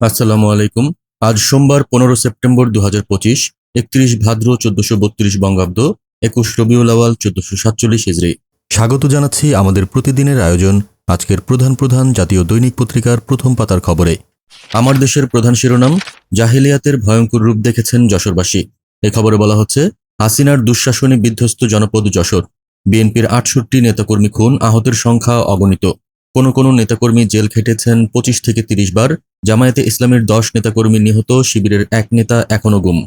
আসসালামু আলাইকুম। আজ সোমবার পনেরো সেপ্টেম্বর দু হাজার পঁচিশ, একত্রিশ ভাদ্র চোদ্দশো বত্রিশ বঙ্গাব্দ, একুশ রবিউল আওয়াল চোদ্দশো সাতচল্লিশ হিজড়ি স্বাগত জানাচ্ছি আমাদের প্রতিদিনের আয়োজন, আজকের প্রধান প্রধান জাতীয় দৈনিক পত্রিকার প্রথম পাতার খবরে। আমার দেশের প্রধান শিরোনাম, জাহিলিয়াতের ভয়ঙ্কর রূপ দেখেছেন যশোরবাসী। এ খবরে বলা হচ্ছে, হাসিনার দুঃশাসনে বিধ্বস্ত জনপদ যশোর। বিএনপির আটষট্টি নেতাকর্মী খুন, আহতের সংখ্যা অগণিত। কোনো কোনো নেতাকর্মী জেল খেটেছেন পঁচিশ থেকে তিরিশ বার। জামায়াতে ইসলামের দশ নেতাকর্মী নিহত, শিবিরের এক নেতা এখনও গুম।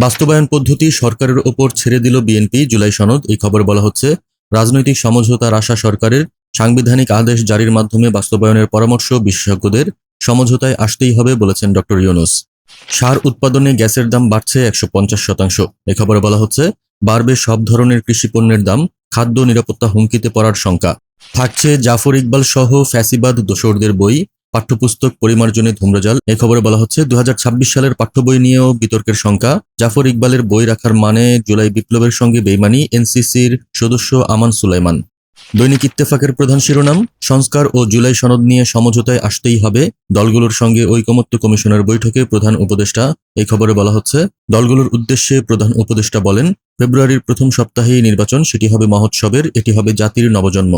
বাস্তবায়ন পদ্ধতি সরকারের ওপর ছেড়ে দিল বিএনপি, জুলাই সনদ। এই খবর বলা হচ্ছে, রাজনৈতিক সমঝোতার আশা সরকারের সাংবিধানিক আদেশ জারির মাধ্যমে বাস্তবায়নের পরামর্শ বিশেষজ্ঞদের সমঝোতায় আসতেই হবে বলেছেন ডক্টর ইউনুস। সার উৎপাদনে গ্যাসের দাম বাড়ছে একশো পঞ্চাশ শতাংশ। এ খবরে বলা হচ্ছে, বাড়বে সব ধরনের কৃষি পণ্যের দাম, খাদ্য নিরাপত্তা হুমকিতে পড়ার শঙ্কা। থাকছে জাফর ইকবাল সহ ফ্যাসিবাদ দোসরদের বই, পাঠ্যপুস্তক পরিমার্জনে ধূম্রজাল। এ খবরে বলা হচ্ছে দু হাজার ছাব্বিশ সালের পাঠ্য বই নিয়েও বিতর্কের শঙ্কা। জাফর ইকবালের বই রাখার মানে জুলাই বিপ্লবের সঙ্গে বেইমানি এনসিসির সদস্য আমান সুলাইমান। দৈনিক ইত্তেফাকের প্রধান শিরোনাম, সংস্কার ও জুলাই সনদ নিয়ে সমঝোতায় আসতেই হবে। দলগুলোর সঙ্গে ঐকমত্য কমিশনের বৈঠকে প্রধান উপদেষ্টা। এই খবরে বলা হচ্ছে, দলগুলোর উদ্দেশ্যে প্রধান উপদেষ্টা বলেন, ফেব্রুয়ারির প্রথম সপ্তাহেই নির্বাচন, সেটি হবে মহোৎসবের, এটি হবে জাতির নবজন্ম।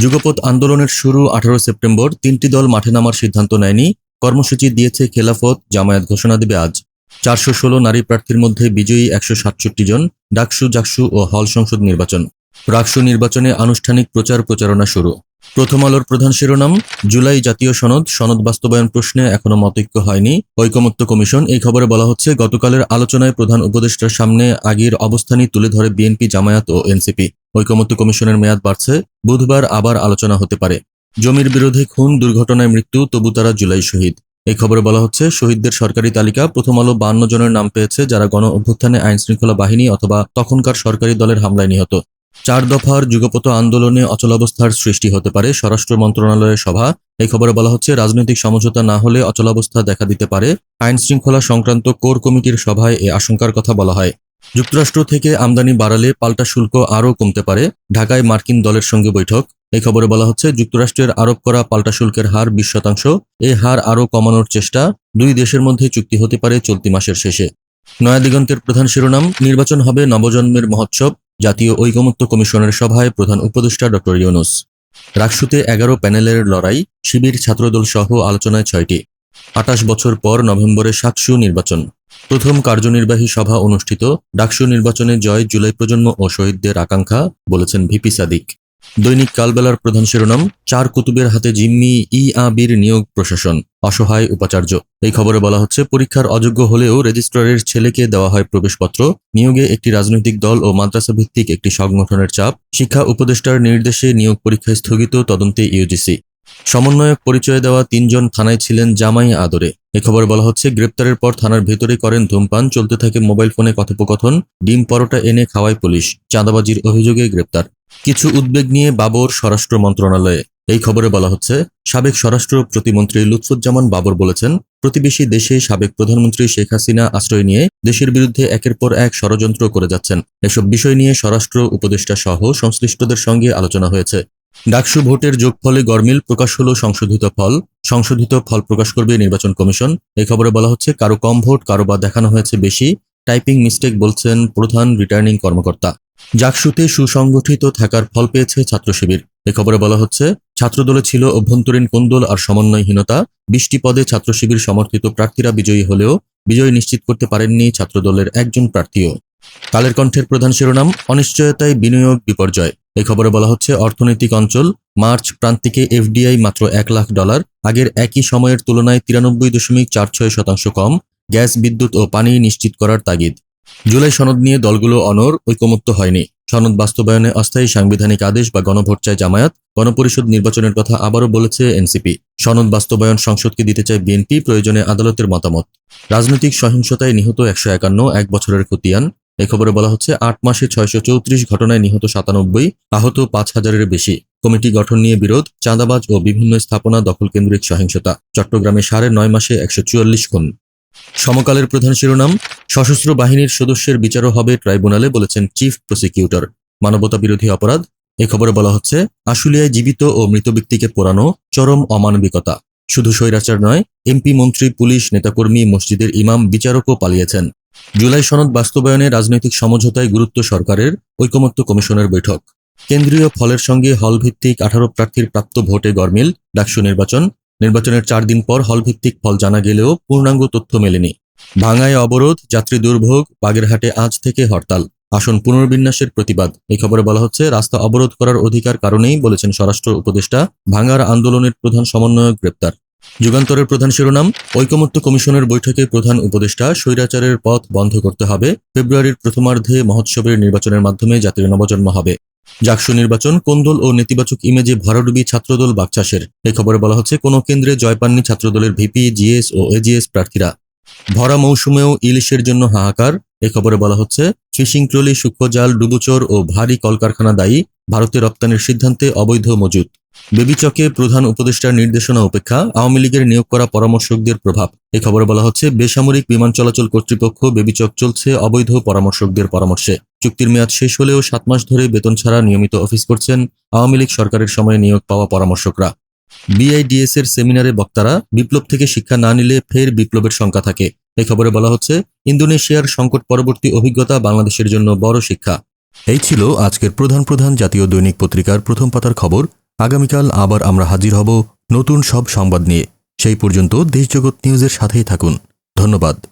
যুগপৎ আন্দোলনের শুরু আঠারো সেপ্টেম্বর তিনটি দল মাঠে নামার সিদ্ধান্ত নেয়নি। কর্মসূচি দিয়েছে খেলাফত, জামায়াত ঘোষণা দেবে আজ। চারশো ষোলো নারী প্রার্থীর মধ্যে বিজয়ী একশো সাতষট্টি জন, ডাকসু, জাকসু ও হল সংসদ নির্বাচন। রাকসু নির্বাচনে আনুষ্ঠানিক প্রচার প্রচারণা শুরু। প্রথম আলোর প্রধান শিরোনাম, জুলাই জাতীয় সনদ সনদ বাস্তবায়ন প্রশ্নে এখনও মতৈক্য হয়নি। ঐকমত্য কমিশন, এই খবরে বলা হচ্ছে, গতকালের আলোচনায় প্রধান উপদেষ্টার সামনে আগের অবস্থানই তুলে ধরে বিএনপি, জামায়াত ও এনসিপি। ঐকমত্য কমিশনের মেয়াদ বাড়ছে, বুধবার আবার আলোচনা হতে পারে। জমির বিরোধী খুন, দুর্ঘটনায় মৃত্যু, তবু তারা জুলাই শহীদ। এই খবরে বলা হচ্ছে, শহীদদের সরকারি তালিকা প্রথম আলো বান্ন জনের নাম পেয়েছে, যারা গণ অভ্যুত্থানে আইন শৃঙ্খলা বাহিনী অথবা তখনকার সরকারি দলের হামলায় নিহত। চার দফার যুগপত আন্দোলনে অচলাবস্থার সৃষ্টি হতে পারে। স্বরাষ্ট্র মন্ত্রণালয়ের সভা। এই খবরে বলা হচ্ছে, রাজনৈতিক সমঝোতা না হলে অচলাবস্থা দেখা দিতে পারে। আইন শৃঙ্খলা সংক্রান্ত কোর কমিটির সভায় এ আশঙ্কার কথা বলা হয়। যুক্তরাষ্ট্র থেকে আমদানি বাড়ালে পাল্টা শুল্ক আরও কমতে পারে। ঢাকায় মার্কিন দলের সঙ্গে বৈঠক। এই খবরে বলা হচ্ছে, যুক্তরাষ্ট্রের আরোপ করা পাল্টা শুল্কের হার বিশ শতাংশ। এই হার আরও কমানোর চেষ্টা দুই দেশের মধ্যে চুক্তি হতে পারে চলতি মাসের শেষে। নয়াদিগন্তের প্রধান শিরোনাম, নির্বাচন হবে নবজন্মের মহোৎসব। জাতীয় ঐকমত্য কমিশনের সভায় প্রধান উপদেষ্টা ডক্টর ইউনুস। রাকসুতে এগারো প্যানেলের লড়াই, শিবির, ছাত্রদল সহ আলোচনায় ছয়টি। আটাশ বছর পর নভেম্বরে সাতশু নির্বাচন। প্রথম কার্যনির্বাহী সভা অনুষ্ঠিত, ডাকসু নির্বাচনে জয় জুলাই প্রজন্ম ও শহীদদের আকাঙ্ক্ষা, বলেছেন ভিপি সাদিক। দৈনিক কালবেলার প্রধান শিরোনাম, চার কুতুবের হাতে জিম্মি ই আবির নিয়োগ প্রশাসন, অসহায় উপাচার্য। এই খবরে বলা হচ্ছে, পরীক্ষার অযোগ্য হলেও রেজিস্ট্রারের ছেলেকে দেওয়া হয় প্রবেশপত্র। নিয়োগে একটি রাজনৈতিক দল ও মাদ্রাসা ভিত্তিক একটি সংগঠনের চাপ। শিক্ষা উপদেষ্টার নির্দেশে নিয়োগ পরীক্ষায় স্থগিত, তদন্তে ইউজিসি। সমন্বয়ক পরিচয় দেওয়া তিনজন থানায় ছিলেন জামাই আদরে। এ খবর বলা হচ্ছে, গ্রেপ্তারের পর থানার ভেতরে করেন ধূমপান, চলতে থাকে মোবাইল ফোনে কথোপকথন, ডিম পরোটা এনে খাওয়ায় পুলিশ, চাঁদাবাজির অভিযোগে গ্রেপ্তার। কিছু উদ্বেগ নিয়ে বাবর স্বরাষ্ট্র মন্ত্রণালয়ে। এই খবরে বলা হচ্ছে, সাবেক স্বরাষ্ট্র প্রতিমন্ত্রী লুৎফুজ্জামান বাবর বলেছেন, প্রতিবেশী দেশে সাবেক প্রধানমন্ত্রী শেখ হাসিনা আশ্রয় নিয়ে দেশের বিরুদ্ধে একের পর এক ষড়যন্ত্র করে যাচ্ছেন। এসব বিষয় নিয়ে স্বরাষ্ট্র উপদেষ্টা সহ সংশ্লিষ্টদের সঙ্গে আলোচনা হয়েছে। ডাকসু ভোটের যোগফলে গরমিল প্রকাশ হলো সংশোধিত ফল। সংশোধিত ফল প্রকাশ করবে নির্বাচন কমিশন। এই খবরে বলা হচ্ছে, কারও কম ভোট, কারও বা দেখানো হয়েছে বেশি। টাইপিং মিস্টেক বলছেন প্রধান রিটার্নিং কর্মকর্তা। জাকসুতে সুসংগঠিত থাকার ফল পেয়েছে ছাত্র শিবির। এ খবরে বলা হচ্ছে, ছাত্রদলে ছিল অভ্যন্তরীণ কোন্দল আর সমন্বয়হীনতা। বিশটি পদে ছাত্র শিবির সমর্থিত প্রার্থীরা বিজয়ী হলেও বিজয় নিশ্চিত করতে পারেননি ছাত্রদলের একজন প্রার্থীও। কালের কণ্ঠের প্রধান শিরোনাম, অনিশ্চয়তায় বিনিয়োগ, বিপর্যয়। এই খবরে বলা হচ্ছে, অর্থনৈতিক অঞ্চল মার্চ প্রান্তিকে এফডিআই মাত্র এক লাখ ডলার, আগের একই সময়ের তুলনায় তিরানব্বই দশমিক চার ছয় শতাংশ কম, গ্যাস, বিদ্যুৎ ও পানি নিশ্চিত করার তাগিদ। জুলাই সনদ নিয়ে দলগুলো অনর ঐকমত্য হয়নি। সনদ বাস্তবায়নে অস্থায়ী সাংবিধানিক আদেশ বা গণভোট চায় জামায়াত, গণপরিষদ নির্বাচনের কথা আবারও বলেছে এনসিপি। সনদ বাস্তবায়ন সংসদকে দিতে চায় বিএনপি, প্রয়োজনে আদালতের মতামত। রাজনৈতিক সহিংসতায় নিহত একশো একান্ন, এক বছরের খতিয়ান এই খবরে বলা হচ্ছে, আট মাসে ছয়শো চৌত্রিশ ঘটনায় নিহত সাতানব্বই, আহত পাঁচ হাজারের বেশি। কমিটি গঠন নিয়ে বিরোধ, চাঁদাবাজ ও বিভিন্ন স্থাপনা দখল কেন্দ্রিক সহিংসতা। চট্টগ্রামে সাড়ে নয় মাসে একশো চুয়াল্লিশ খুন। সমকালের প্রধান শিরোনাম, সশস্ত্র বাহিনীর সদস্যের বিচারও হবে ট্রাইব্যুনালে বলেছেন চিফ প্রসিকিউটর। মানবতা বিরোধী অপরাধ, এ খবরে বলা হচ্ছে, আশুলিয়ায় জীবিত ও মৃত ব্যক্তিকে পোড়ানো চরম অমানবিকতা। শুধু স্বৈরাচার নয়, এমপি, মন্ত্রী, পুলিশ, নেতাকর্মী, মসজিদের ইমাম, বিচারকও পালিয়েছেন। জুলাই সনদ বাস্তবায়নে রাজনৈতিক সমঝোতায় গুরুত্ব সরকারের ঐকমত্য কমিশনের বৈঠক। কেন্দ্রীয় ফলের সঙ্গে হলভিত্তিক আঠারো প্রার্থীর প্রাপ্ত ভোটে গরমিল, ডাকসু নির্বাচন। নির্বাচনের চার দিন পর হলভিত্তিক ফল জানা গেলেও পূর্ণাঙ্গ তথ্য মেলেনি। ভাঙায় অবরোধ, যাত্রী দুর্ভোগ, বাগেরহাটে আজ থেকে হরতাল। আসন পুনর্বিন্যাসের প্রতিবাদ। এই খবরে বলা হচ্ছে, রাস্তা অবরোধ করার অধিকার কারণেই বলেছেন স্বরাষ্ট্র উপদেষ্টা ভাঙার আন্দোলনের প্রধান সমন্বয়ক গ্রেপ্তার। যুগান্তরের প্রধান শিরোনাম, ঐকমত্য কমিশনের বৈঠকে প্রধান উপদেষ্টা স্বৈরাচারের পথ বন্ধ করতে হবে। ফেব্রুয়ারির প্রথমার্ধে মহোৎসবের নির্বাচনের মাধ্যমে জাতির নবজন্ম হবে। জাকসু নির্বাচন, কোন্দল ও নেতিবাচক ইমেজে ভরাডুবি ছাত্রদল বাকচাষের এ খবরে বলা হচ্ছে, কোনো কেন্দ্রে জয় পাননি ছাত্রদলের ভিপি, জিএস ও এজিএস প্রার্থীরা। ভরা মৌসুমেও ইলিশের জন্য হাহাকার। এ খবরে বলা হচ্ছে, ফিশিং ট্রলি, সূক্ষ্ম জাল, ডুবুচর ও ভারী কলকারখানা দায়ী, ভারতে রপ্তানির সিদ্ধান্তে অবৈধ মজুত। বেবিচকে প্রধান উপদেষ্টার নির্দেশনা উপেক্ষা আওয়ামী লীগের নিয়োগ করা পরামর্শকদের প্রভাব। এ খবরে বলা হচ্ছে, বেসামরিক বিমান চলাচল কর্তৃপক্ষ বেবিচক চলছে অবৈধ পরামর্শকদের পরামর্শে। চুক্তির মেয়াদ শেষ হলেও সাত মাস ধরে বেতন ছাড়া নিয়মিত অফিস করছেন আওয়ামী লীগ সরকারের সময়ে নিয়োগ পাওয়া পরামর্শকরা। বিআইডিএস এর সেমিনারে বক্তারা, বিপ্লব থেকে শিক্ষা না নিলে ফের বিপ্লবের শঙ্কা থাকে। এ খবরে বলা হচ্ছে, ইন্দোনেশিয়ার সংকট পরবর্তী অভিজ্ঞতা বাংলাদেশের জন্য বড় শিক্ষা। এই ছিল আজকের প্রধান প্রধান জাতীয় দৈনিক পত্রিকার প্রথম পাতার খবর। আগামীকাল আবার আমরা হাজির হব নতুন সব সংবাদ নিয়ে। সেই পর্যন্ত দেশজগৎ নিউজের সাথেই থাকুন। ধন্যবাদ।